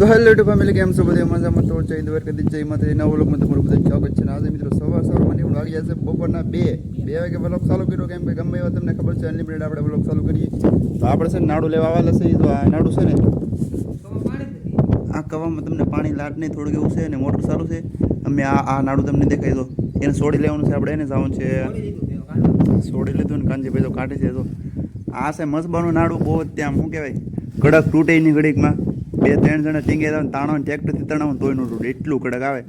તો hello YouTube family, કેમ છો બધા? મજામાં તો જય દ્વારકા દી જય માતા નવો લોકમાં તમારું બધા સ્વાગત છે. આજે મિત્રો સવાર સવારમાં એવું લાગી જશે બપોરના બે બે વાગે બ્લોગ ચાલુ કર્યો. કેમ કે ગમે એવા તમને ખબર છે અનલિમિટેડ આપણે બ્લોગ ચાલુ કરીએ તો આપણે છે નાડું લેવા આવેલા છે. તો આ નાડું છે ને, આ કવામાં તમને પાણી લાટ નહીં, થોડુંક એવું છે ને મોટર ચાલુ છે. અમે આ આ નાડું તમને દેખાય તો એને છોડી લેવાનું છે. આપણે એને જવાનું છે. છોડી લીધું ને કાંજી ભાઈ તો કાઢે છે. તો આ છે મસબાનું નાડું. બહુ ત્યાં, શું કહેવાય? કડક તૂટે નહીં ઘડીકમાં. બે ત્રણ જણા ટીંગે જાવ તાણો ટ્રેક્ટરથી તણાવો તોયનું એટલું કડક આવે.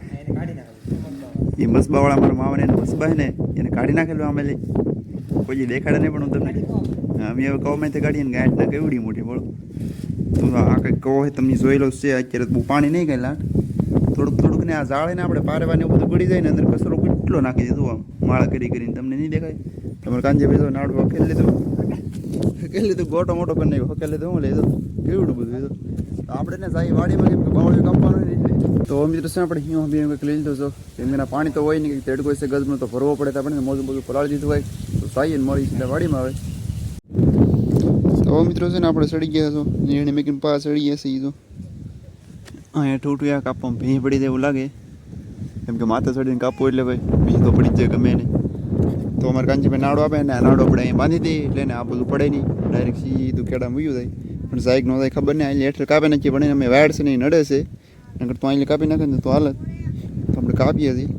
એ મસબાવાળા મારા મામાને એને મસબા ને એને કાઢી નાખેલું આમેલી. કોઈ દેખાડે નહીં પણ હું તમને અમે હવે કવમાંથી કાઢીને ગાંઠ ના કેવડી મોટી બોલો. તો આ કંઈક કહો હોય તમને જોઈ લો છે, અત્યારે બહુ પાણી નહીં ગયેલા થોડુંક થોડુંક ને આ જાળીને આપણે પારેવાને એવું બધું ગળી જાય ને અંદર કચરો કેટલો નાખી દીધું આમ. માળા કરી કરીને તમને નહીં દેખાય? તમારે કાંજે ભાઈ નાડું હકેલી લીધું હકેલ લીધું ગોટો મોટો કરી નાખ્યો. હકેલી લીધું હું લીધું. કેવડું બધું લીધું આપણે ને જાય વાડીમાં કેમ કાપવાનું નહીં તો મિત્રો છે આપણે હિયો બી કંઈક લઈ લીધો છો કેમ કે પાણી તો હોય નહીં કંઈક તેડકો છે ગજમાં તો ભરવો પડે આપણે મોજું મોજું પલાળી દીધું હોય. તો સાઈ મળી સીધા વાડીમાં આવે તો મિત્રો છે ને આપણે સડી ગયા છો. નીરને મેકીને પાસ સડી ગયા છે એ તો. અહીંયા ઠૂઠું કાપવામાં ભીં પડી જાય એવું લાગે. કેમ કે માથે ચડીને કાપવું એટલે ભાઈ ભીં તો પડી જ જાય ગમે નહીં તો અમારે કાંજીભાઈ નાડો આપે ને નાડો આપણે અહીં બાંધી દઈએ એટલે ને આ બધું પડે નહીં. ડાયરેક્ટ સીધું કેડામાં મૂક્યું જાય. પણ સાઈક નો થાય ખબર નહીં અહીં હેઠળ કાપી નથી પણ અમે છે નહીં નડે છે. નકર તો અહીં કાપી નાખે ને તો હાલત તો આપણે કાપીએ છીએ.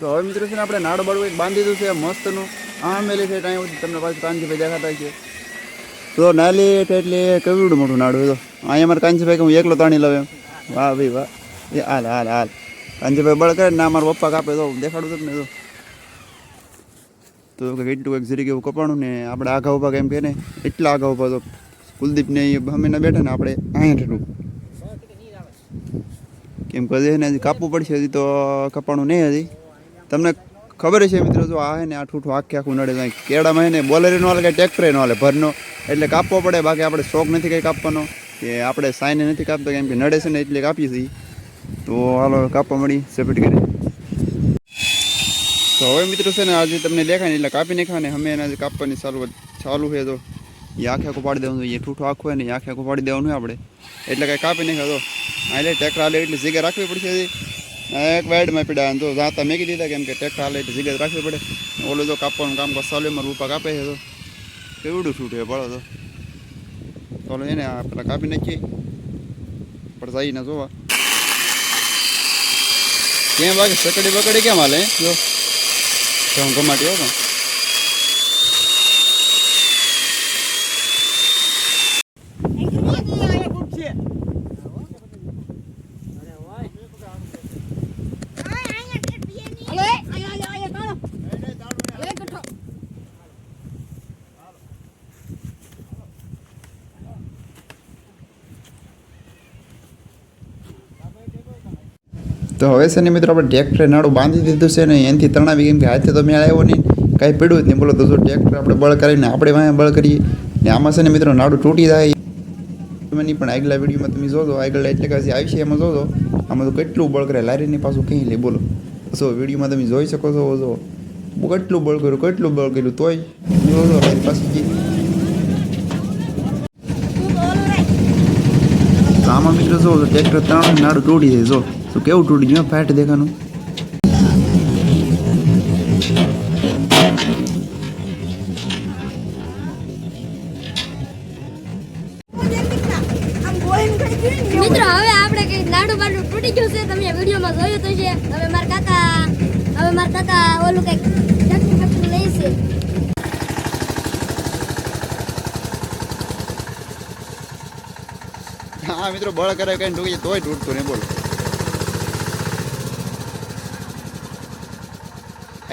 તો હવે મિત્રો છે ને આપણે નાડો બાડું એક બાંધી દીધું છે મસ્તનું. આ મેલી છે ટાઈમ તમને પાછું કાંચીભાઈ દેખાતા છે તો નાલી એટલે કેવડું મોટું નાડું તો? અહીંયા અમારે કાંચીભાઈ કે હું એકલો તાણી લઉં એમ. વાહ ભાઈ વાહ. એ હાલ હાલ હાલ. કાંજીભાઈ બળ કરે ના મારા પપ્પા કાપે તો દેખાડું તમને તો. તો કે એટલું એક જરીક એવું કપાણું ને આપણે આગા ઊભા કેમ કે ને એટલા આગા ઊભા તો. કુલદીપને એ અમે ના બેઠા ને આપણે અહીંયા કેમ કે હજી હજી કાપવું પડશે, હજી તો કપાણું નહીં હજી. તમને ખબર છે મિત્રો, જો આ ને આ ઠૂઠું આખે આખું નડે જાય કેળામાં ને બોલેરે નો હાલે કે ટ્રેક્ટરે નો હાલે, ભરનો. એટલે કાપવો પડે, બાકી આપણે શોખ નથી કંઈ કાપવાનો. કે આપણે સાઈને નથી કાપતા, કેમ કે નડે છે ને એટલે કાપીએ છીએ. તો હાલો, કાપવા મળી સેપેટ કરી. તો હવે મિત્રો છે ને, આજે તમને દેખાય ને એટલે કાપી નાખ્યા ને અમે એના કાપવાની ચાલુ ચાલુ છે તો એ આખે આખું પાડી દેવાનું જોઈએ. ઠૂઠું આખું હોય ને એ આખે આખું પાડી દેવાનું હોય આપણે. એટલે કાંઈ કાપી નાખ્યો તો એટલે ટ્રેક્ટર હાલે એટલે જગ્યા રાખવી પડશે. એક વાઇડમાં પીડા તો જાતા મેકી દીધા કેમ કે ટ્રેક્ટર હાલે એટલે જગ્યા રાખવી પડે. ઓલું તો કાપવાનું કામ ચાલુ એમાં રૂપા કાપે છે તો. કેવડું છૂટે પડો તો. ચાલો એને પેલા કાપી નાખીએ. પણ જઈને જોવા. કેમ વાગે? સકડી બકડી કેમ હાલે? જો. ઘમાટી હો પણ હલો એ અહીંયા અહીંયા અહીંયા તાળો એ કઠો તો હવે છે ને મિત્રો આપણે ટ્રેક્ટરે નાડું બાંધી દીધું છે ને એનાથી તણાવી કેમ કે હાથે તો મેળ આવ્યો નહીં. કાંઈ પીડ્યું જ નહીં. બોલો તો શું ટ્રેક્ટર આપણે બળ કરીને આપણે વાંહે બળ કરીએ. ને આમાં છે ને મિત્રો નાડું તૂટી જાય. તમે નહીં પણ આગલા વિડીયોમાં તમે જોજો. આગળ એટલે કે આવી છે એમાં જોજો. આમાં તો કેટલું બળ કરે? લારીની પાછું કંઈ લે? બોલો. જો વિડીયોમાં તમે જોઈ શકો છો, જો. કેટલું બળ કર્યું? કેટલું બળ કર્યું? તોય. જોજો લારી પાસે ગઈ તું બોલ રે તો આમાં મિત્રો જો ટ્રેક્ટર ત્રણ નાડું તૂટી જાય જો. તો કેવું તૂટી ગયું ફાટ દેખાનું. હા મિત્રો બળ કરે કઈ ઢૂકી તોય તૂટતું નહીં બોલો.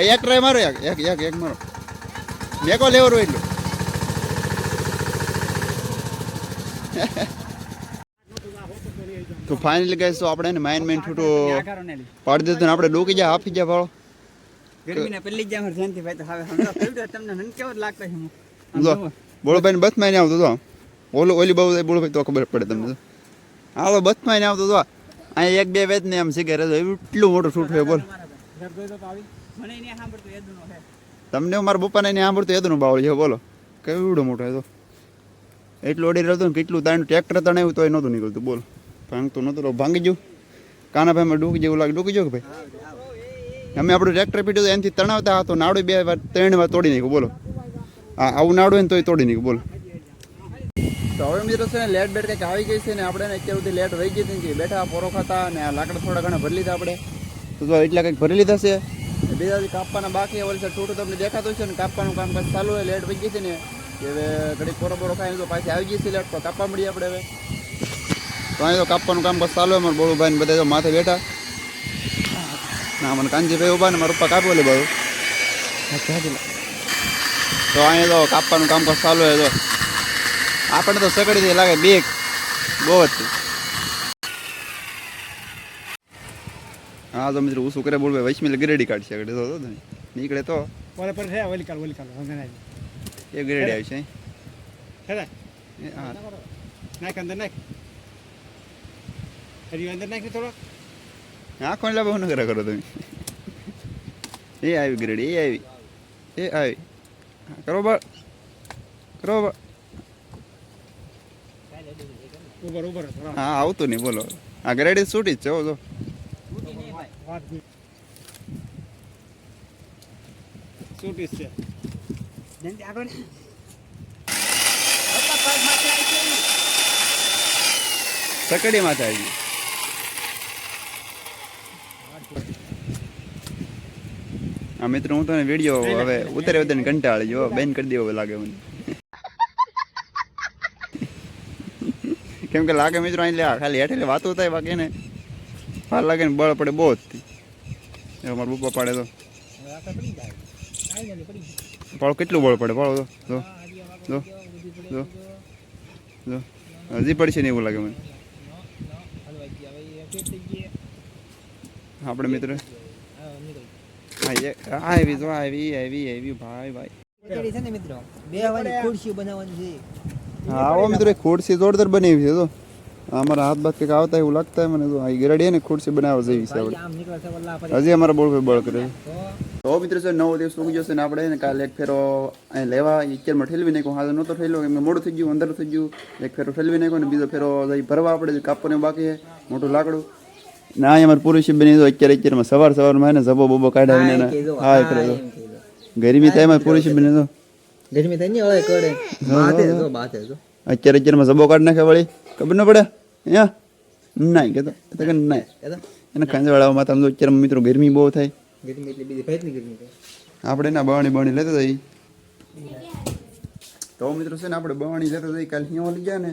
એક ટ્રાય મારો એક એક એક એક મારો. મેકો લેવો એટલું. તો ફાઇનલી ગઈ તો આપણે એને માઇન માઇન છૂટો પાડી દીધું ને આપણે ડૂકી જાય હાફી જાય ભાળો. ગરમીના પેલી જ જાય ભાઈ તો હવે તમને મને કેવો લાગતો છે. બોલોભાઈ ને બસમાં નહીં આવતું તો ઓલો ઓલી બહુ બોલોભાઈ તો ખબર પડે તમને. હા તો બસમાં આવતો તો અહીંયા એક બે વેચ ને આમ સિગરેટ એટલું મોટું છૂટ હોય, બોલ. તો તો એને હે તમને મારા પપ્પાને નહીં સાંભળતું એદનું બાવળ છે, બોલો. કેવડો મોટો હતો એટલું ઓડી રહ્યો ને કેટલું તાણ, ટ્રેક્ટર તણાવ્યું તોય નહોતું નીકળતું, બોલ. ભાંગતું નહોતું, તો ભાંગી કાનાભાઈ માં ડૂકી જેવું લાગે ડૂકી ગયો કે ભાઈ? અમે આપણું ટ્રેક્ટર પીટ્યું તો એનાથી તણાવતા હતો નાડું બે વાર, ત્રણ વાર તોડી નાખ્યું, બોલો. આ આવું નાડું હોય ને તોય તોડી નાખ્યું, બોલો. તો હવે મિત્રો છે ને લેટ બેટ કંઈક આવી ગઈ છે ને આપણે અત્યાર સુધી લેટ વહી ગઈ હતી બેઠા પોરો ખાતા અને આ લાકડા થોડા ઘણા ભરી લીધા આપણે. તો જો એટલા કંઈક ભરી લીધા છે. ને બીજા કાપવાના બાકી છે ટૂટું તમને દેખાતું છે ને કાપવાનું કામ કાજ ચાલુ હોય લેટ વહી ગઈ છે ને કે હવે ઘડીક પોરો પોરો ખાઈને તો પાછી આવી ગઈ છે લેટ તો કાપવા મળીએ આપણે હવે. તો અહીં તો કાપવાનું કામ બસ ચાલુ હોય મારા બોળુભાઈ ને બધા માથે બેઠા. ના મને કાનજીભાઈ ઊભા ને મારા પપ્પા કાપો લે બાબુ તો અહીંયા તો કાપવાનું કામ બસ ચાલુ હોય તો આપણે તો સકડી લાગે બેક. બહુ જ. હા તો મિત્રો શું કરે બોલવે વૈશ્મિલ ગરેડી કાઢશે આગળ. તો નીકળે તો. ઓલે પર છે ઓલી કાલ ઓલી કાલ એ ગરેડી આવશે છે ને? હા. નાખ અંદર નાખ. હરી અંદર નાખ ને થોડો. કોણ લાવો ન નગરા કરો તમે? એ આવી ગરેડી એ આવી. એ આવી. હા, કરો બળ. કરો બળ. હા, આવતું નહીં, બોલો. આ ગ્રેડી છૂટી જ છે જો. વાત છૂટીશ છે. સકડી માથે આવી. આ મિત્રો, હું તને વીડિયો હવે ઉતરે ઉતરે કંટાળી જો બેન કરી દેવો લાગે મને. કેમ કે લાગે મિત્રો અહીં લે ખાલી હેઠે વાતો થાય બાકી ને ફાર લાગે ને બળ પડે બહુ જ એ પપ્પા પાડે તો. પાળો કેટલું બળ પડે પાળો જો જો જો જો. હજી પડશે ને એવું લાગે મને. આપણે મિત્ર. આવી, જો આવી આવી આવી, ભાઈ ભાઈ. છે ને મિત્રો? બે ખુરશી બનાવવાની છે. આવો મિત્રો એક ખુરશી જોરદાર બનાવી છે તો અમારા હાથ બાદ કંઈક આવતા એવું લાગતા મને તો આ ગરડીએ ને ખુરશી બનાવવા જેવી છે આપણે. હજી અમારા બોળ બળ કરે. તો? મિત્રો છે નવો દિવસ ઉગી જશે ને આપણે કાલે એક ફેરો અહીં લેવા અત્યારમાં ઠેલવી નાખ્યો હાજર નહોતો ઠેલ્યો કે મોડું થઈ ગયું અંદર થઈ ગયું એક ફેરો ઠેલવી નાખ્યો ને બીજો ફેરો જઈ ભરવા આપણે કાપવાનું બાકી છે મોટું લાકડું. ના અમારે પુરુષ બની તો અત્યારે અત્યારમાં સવાર સવારમાં એને જબો બબો કાઢાવીને હા એ કરે ગરમી થાય એમાં પુરુષ બની તો ગરમી થઈ ને ઓય કરે માથે જો માથે જો. અત્યારે અત્યારમાં જબો કાઢ નાખે વળી. ખબર ન પડે? અહીંયા? ના કહેતો એ તો કે કહેતો એને કાંજવાળામાં માથા તો અત્યારે મિત્રો ગરમી બહુ થાય. ગરમી એટલે બીજી ફેટલી ગરમી થાય. આપણે ના બવાણી બવાણી લેતા જઈ તો મિત્રો છે ને આપણે બવાણી લેતા જઈ કાલ અહીંયા લઈ ગયા ને.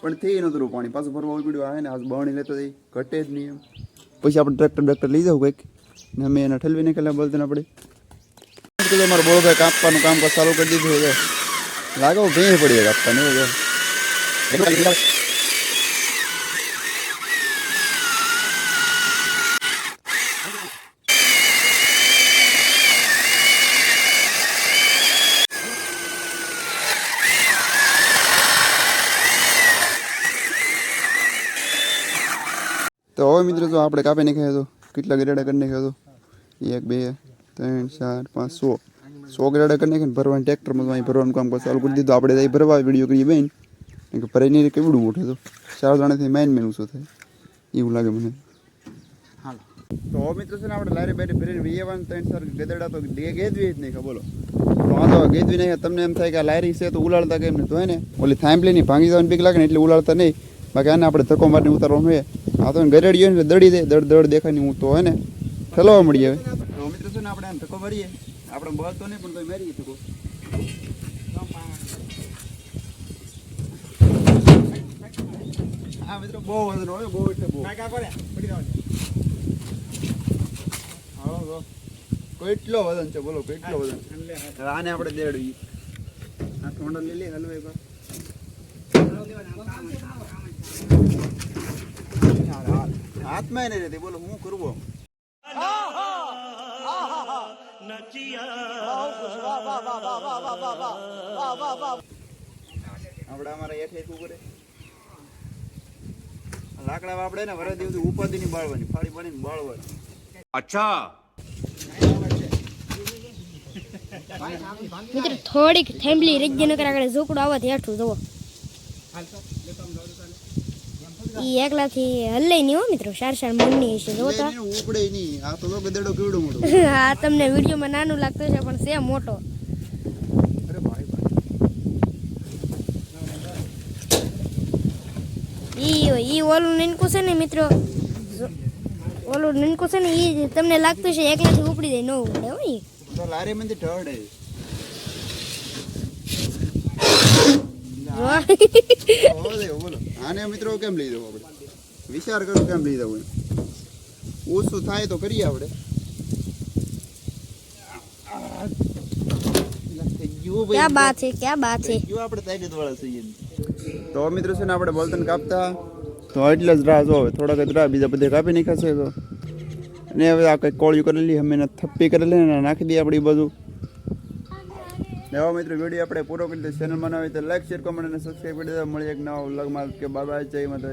પણ થઈ નતું પાણી. પાછું ભરવા પડ્યું આવે ને આજ બાણી લેતા જઈ ઘટે જ નહીં એમ. પછી આપણે ટ્રેક્ટર ટ્રેક્ટર લઈ જાવ કંઈક. ને અમે એને ઠલવી નીકળ્યા બોલતા ને આપણે. કીધું મારો બોલો ભાઈ કાપવાનું કામ ચાલુ કરી દીધું છે લાગો ભેં પડી કાપવાનું, એવું તો હવે મિત્રો જો આપણે કાપી નાખ્યા તો કેટલા ગરેડા કરી નાખ્યા તો એક, બે. ત્રણ ચાર પાંચ સો. સો ગરેડા કરી નાખ્યા ને ભરવાનું ટ્રેક્ટરમાં તો અહીં ભરવાનું કામ કરશે. ચાલુ કરી દીધું. આપણે અહીં ભરવા વીડિયો કરીએ બેન. કે ભરાઈ નહીં કેવડું મોટું તો ચાર જણાથી મેન મેન શું થાય? એવું લાગે મને. તો મિત્રો છે ને આપણે લારી બારી ભરીને વીએવાન ત્રણ ચાર ગધેડા તો ગેદવી જ નહીં બોલો. તો આ તો ગેદવી નહીં તમને એમ થાય કે આ લારી છે તો ઉલાળતા કેમ નહીં? તો ને ઓલી થાંભલીની ભાંગી જવાની બીક લાગે ને એટલે ઉલાળતા નહીં. બાકી આને આપણે ધક્કો મારીને ઉતારવાનું હોય આ તો ગરેડી હોય ને દડી દે દડ દડ દેખાય ને હું તો હોય ને. ઠલવા મળી હવે. મારીએ આપણે બળ તો નહીં પણ તો મારીએ શકો હા મિત્રો. બહુ વજન હોય બહુ એટલે બહુ. હા કેટલો વજન છે બોલો કેટલો વજન હવે આને આપણે દેડવી. આ થોડો લઈ લે હલવાઈ બા. હાથમાં નહીં રહેતી બોલો હું કરવો આપણે અમારા હેઠે શું કરે લાકડા વાપડે ને વરદ દિવસ ઉપાધિ ની બાળવાની ફાળી પાડીને બાળવાની મિત્રો થોડીક થેમ્બલી રેજ્ય આગળ ઝોકડું આવવાથી હેઠું જુઓ ઈ એકલાથી નહીં હો મિત્રો સાર સાર મણની છે જો તો ઉપડે નહીં. આ તો જો ગધેડો કેવડો મોટો. આ તમને વિડીયોમાં નાનું લાગતું છે પણ છે મોટો. અરે ભાઈ ભાઈ. ઈ ઈ ઓલું નિનકુ છે ને મિત્રો ઓલું નિનકુ છે ને ઈ તમને લાગતું છે એકલાથી ઉપડી જાય ન ઉપડે હો ઈ. તો લારી માંથી ઢળે જો હોવે, બોલો. આને મિત્રો કેમ લઈ દઉં આપણે? વિચાર કરો કેમ લઈ દઉં ઓછું થાય તો કરીએ આપણે. ક્યાં બાત છે? ક્યાં બાત છે? જો આપણે તાકાત વાળા છીએ તો મિત્રો છે ને આપણે બોલતન કાપતા. તો એટલે જ રાહ જો થોડાક જ રાહ બીજા બધે કાપી નાખાશે તો. અને હવે આ કંઈક કોળિયું કરેલી અમે થપ્પી કરેલી ને નાખી દઈએ આપણી બધું ને હવે મિત્રો, વીડિયો આપણે પૂરો કરી દઈએ. ચેનલ બનાવી તો લાઈક શેર કોમેન્ટ અને સબસ્ક્રાઈબ કરી દેવા મળીએ એક નવા વ્લોગમાં કે બાબા જય માતા